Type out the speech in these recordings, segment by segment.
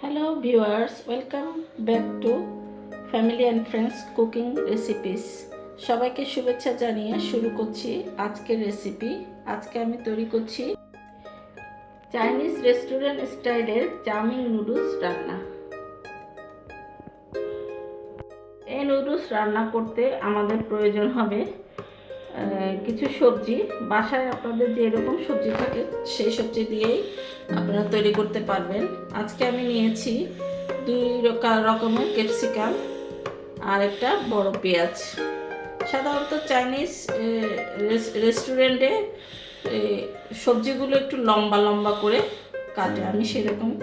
Hello viewers welcome back to family and friends cooking recipes সবাইকে শুভেচ্ছা জানিয়ে শুরু করছি আজকের রেসিপি আজকে আমি তৈরি করছি চাইনিজ রেস্টুরেন্ট স্টাইলের চাউমিন নুডলস রান্না। এই নুডলস রান্না করতে আমাদের প্রয়োজন হবে কিছু সবজি, বাসায় আপনাদের যে এরকম সবজি থাকে, সেই সবজি দিয়েই আপনারা তৈরি করতে পারবেন। আজকে আমি নিয়েছি দুই রকা- রকমের ক্যাপসিকাম আর একটা বড় পেঁয়াজ। সাধারণত চাইনিজ রেস্টুরেন্টে সবজিগুলো একটু লম্বা লম্বা করে কাটে। আমি সেরকম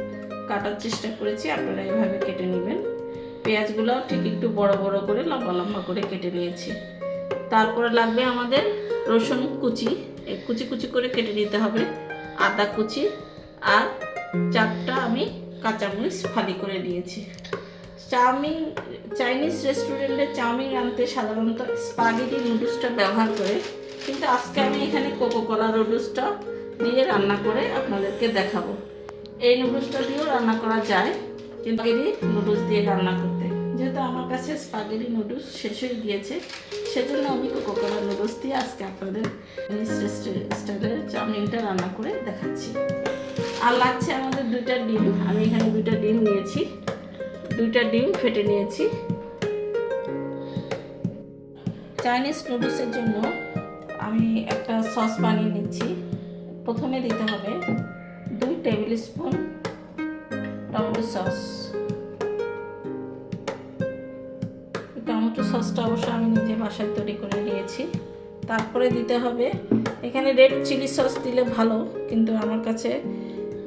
কাটার চেষ্টা করেছি, আপনারা এভাবে কেটে নেবেন। পেঁয়াজগুলো ঠিক একটু বড় বড় করে, লম্বা লম্বা করে কেটে নিয়েছি। তারপরে লাগবে আমাদের রসুন কুচি। কুচি কুচি করে কেটে নিতে হবে। আদা কুচি আর চারটা আমি কাঁচামরিচ ফালি করে নিয়েছি চাউমিন, চাইনিজ রেস্টুরেন্টে চাউমিন আনতে সাধারণত স্পাগেটি নুডলসটা ব্যবহার করে। কিন্তু আজকে আমি এখানে কোকো কোলা নুডলসটা দিয়ে রান্না করে আপনাদেরকে দেখাবো। এই নুডলসটা দিয়েও রান্না করা যায়, কিন্তু নুডলস দিয়ে রান্না করতে। যেহেতু আমার কাছে স্পাগেটি নুডলস শেষ হয়ে গিয়েছে সেজন্য আমি কোকো কোলা নুডলস দিয়ে আজকে আপনাদের স্টাইলের চাউমিনটা রান্না করে দেখাচ্ছি। আর লাগছে আমাদের দুইটা ডিম, আমি এখানে দুইটা ডিম নিয়েছি, দুইটা ডিম ফেটে নিয়েছি। চাইনিজ নুডলসের জন্য আমি একটা সস বানিয়ে নিচ্ছি। প্রথমে দিতে হবে দুই টেবিল স্পুন টমেটো সস সসটা অবশ্য আমি নিজে বাসায় তৈরি করে নিয়েছি। তারপরে দিতে হবে, এখানে রেড চিলি সস দিলে ভালো, কিন্তু আমার কাছে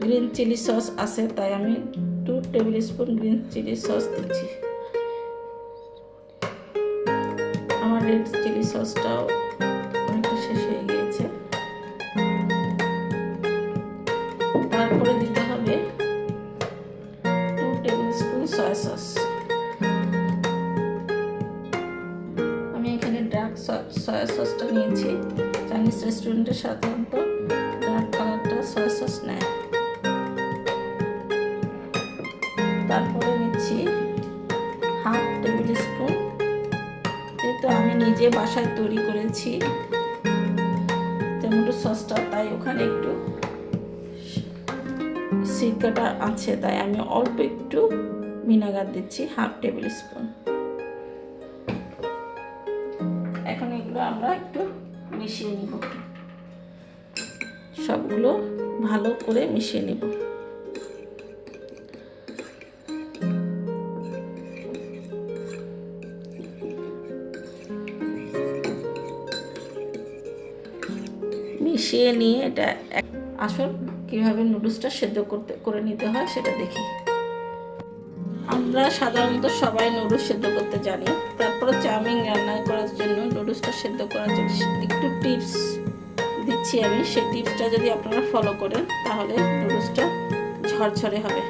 গ্রিন চিলি সস আছে, তাই আমি two tablespoon green chilli sauce দিচ্ছি। আমার রেড চিলি সসটাও সয়া সসটা নিয়েছি। চাইনিজ রেস্টুরেন্টে সাধারণত ব্ল্যাক কালারটা সয়া সস নেয়। তারপরে নিচ্ছি হাফ টেবিল স্পুন যেহেতু আমি নিজে বাসায় তৈরি করেছি টমেটো সসটা তাই ওখানে একটু সিরকাটা আছে, তাই আমি অল্প একটু ভিনেগার দিচ্ছি হাফ টেবিল স্পুন সবগুলো ভালো করে মিশিয়ে নিব। মিশিয়ে নিয়ে এটা আসুন, কীভাবে নুডলসটা সেদ্ধ করতে, করে নিতে হয় সেটা দেখি। আমরা সাধারণত সবাই নুডলস সেদ্ধ করতে জানি। তারপরে চাউমিন রান্না করার জন্য নুডলসটা সেদ্ধ করার জন্য একটু টিপস দিচ্ছি আমি, সেই টিপসটা যদি আপনারা ফলো করেন, তাহলে নুডলসটা ঝরঝরে হবে।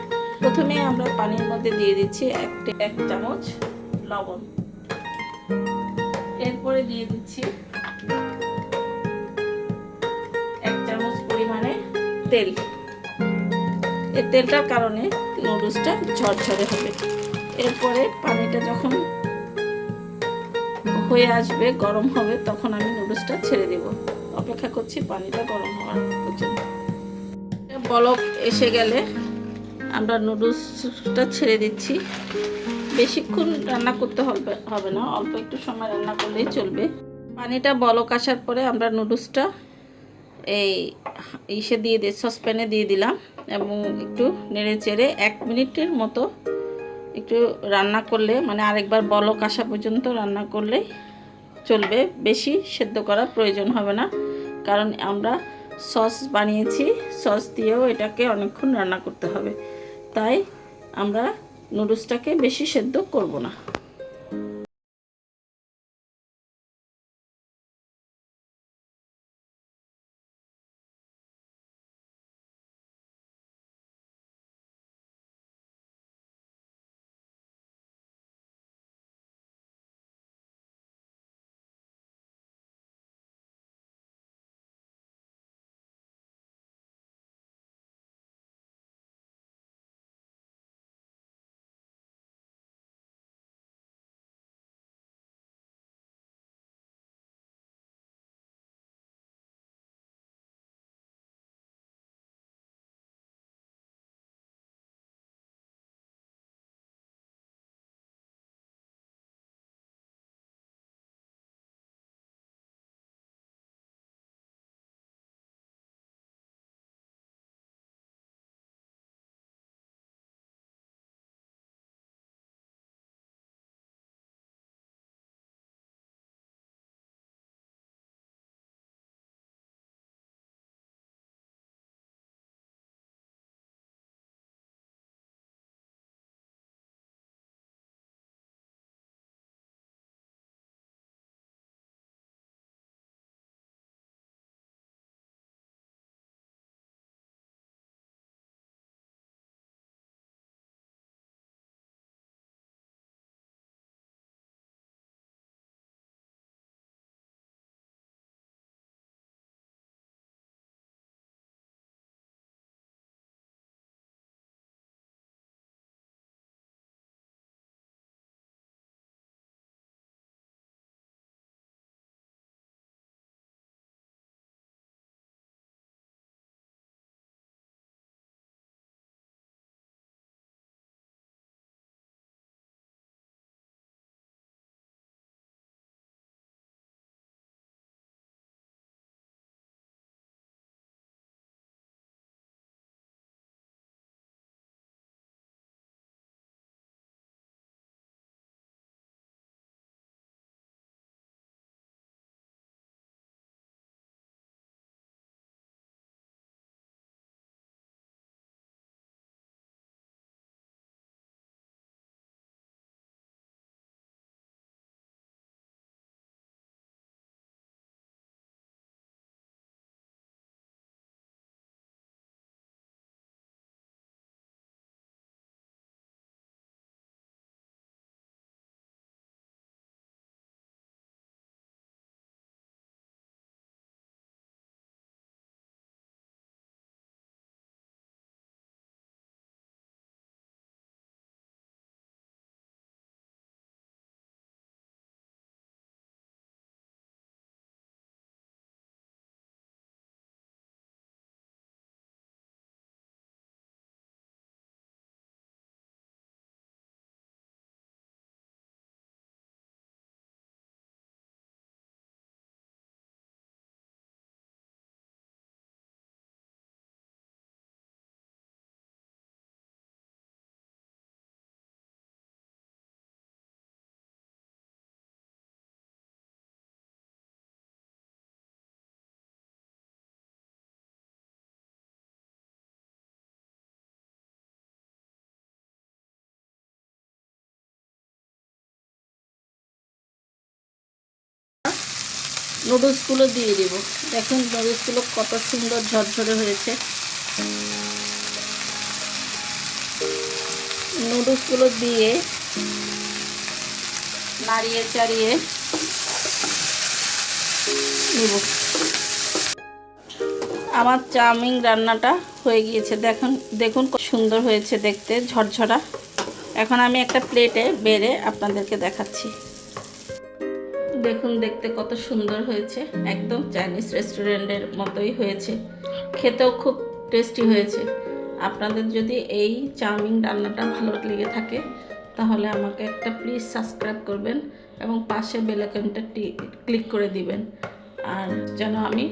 প্রথমে আমরা পানির মধ্যে দিয়ে দিচ্ছি এক এক চামচ লবণ। এরপরে দিয়ে দিচ্ছি এক চামচ পরিমাণে তেল। এই তেলটার কারণে নুডলসটা ঝরঝরে হবে। এরপরে পানিটা যখন হয়ে আসবে, গরম হবে, তখন আমি নুডলসটা ছেড়ে দেব। অপেক্ষা করছি পানিটা গরম হওয়ার পর্যন্ত। বলক এসে গেলে আমরা নুডলসটা ছেড়ে দিচ্ছি। বেশিক্ষণ রান্না করতে হবে হবে না, অল্প একটু সময় রান্না করলেই চলবে। পানিটা বলক আসার পরে আমরা নুডলসটা এই ইসে দিয়ে দিয়ে, সসপ্যানে দিয়ে দিলাম এবং একটু নেড়ে চেড়ে এক মিনিটের মতো একটু রান্না করলে মানে আরেকবার বলক আসা পর্যন্ত রান্না করলেই চলবে, বেশি সেদ্ধ করার প্রয়োজন হবে না। কারণ আমরা সস বানিয়েছি, সস দিয়েও এটাকে অনেকক্ষণ রান্না করতে হবে। তাই আমরা নুডলসটাকে বেশি সেদ্ধ করব না। নুডলসগুলো দিয়ে দিব। দেখুন নুডলসগুলো কত সুন্দর ঝরঝরে হয়েছে। নুডলসগুলো দিয়ে নাড়িয়ে চাড়িয়ে নেব। আমার চাউমিন রান্নাটা হয়ে গিয়েছে। দেখুন দেখুন কত সুন্দর হয়েছে দেখতে, ঝরঝরা। এখন আমি একটা প্লেটে বেড়ে আপনাদেরকে দেখাচ্ছি। দেখুন, দেখতে কত সুন্দর হয়েছে। একদম চাইনিজ রেস্টুরেন্টের মতোই হয়েছে। খেতেও খুব টেস্টি হয়েছে। আপনাদের যদি এই চাউমিন রান্নাটা ভালো লেগে থাকে, তাহলে আমাকে একটা প্লিজ সাবস্ক্রাইব করবেন এবং পাশে বেলাইকনটা ক্লিক করে দিবেন। আর যেন আমি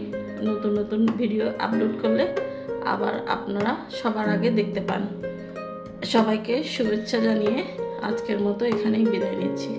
নতুন নতুন ভিডিও আপলোড করলে আবার আপনারা সবার আগে দেখতে পান। সবাইকে শুভেচ্ছা জানিয়ে আজকের মতো এখানেই বিদায় নিচ্ছি।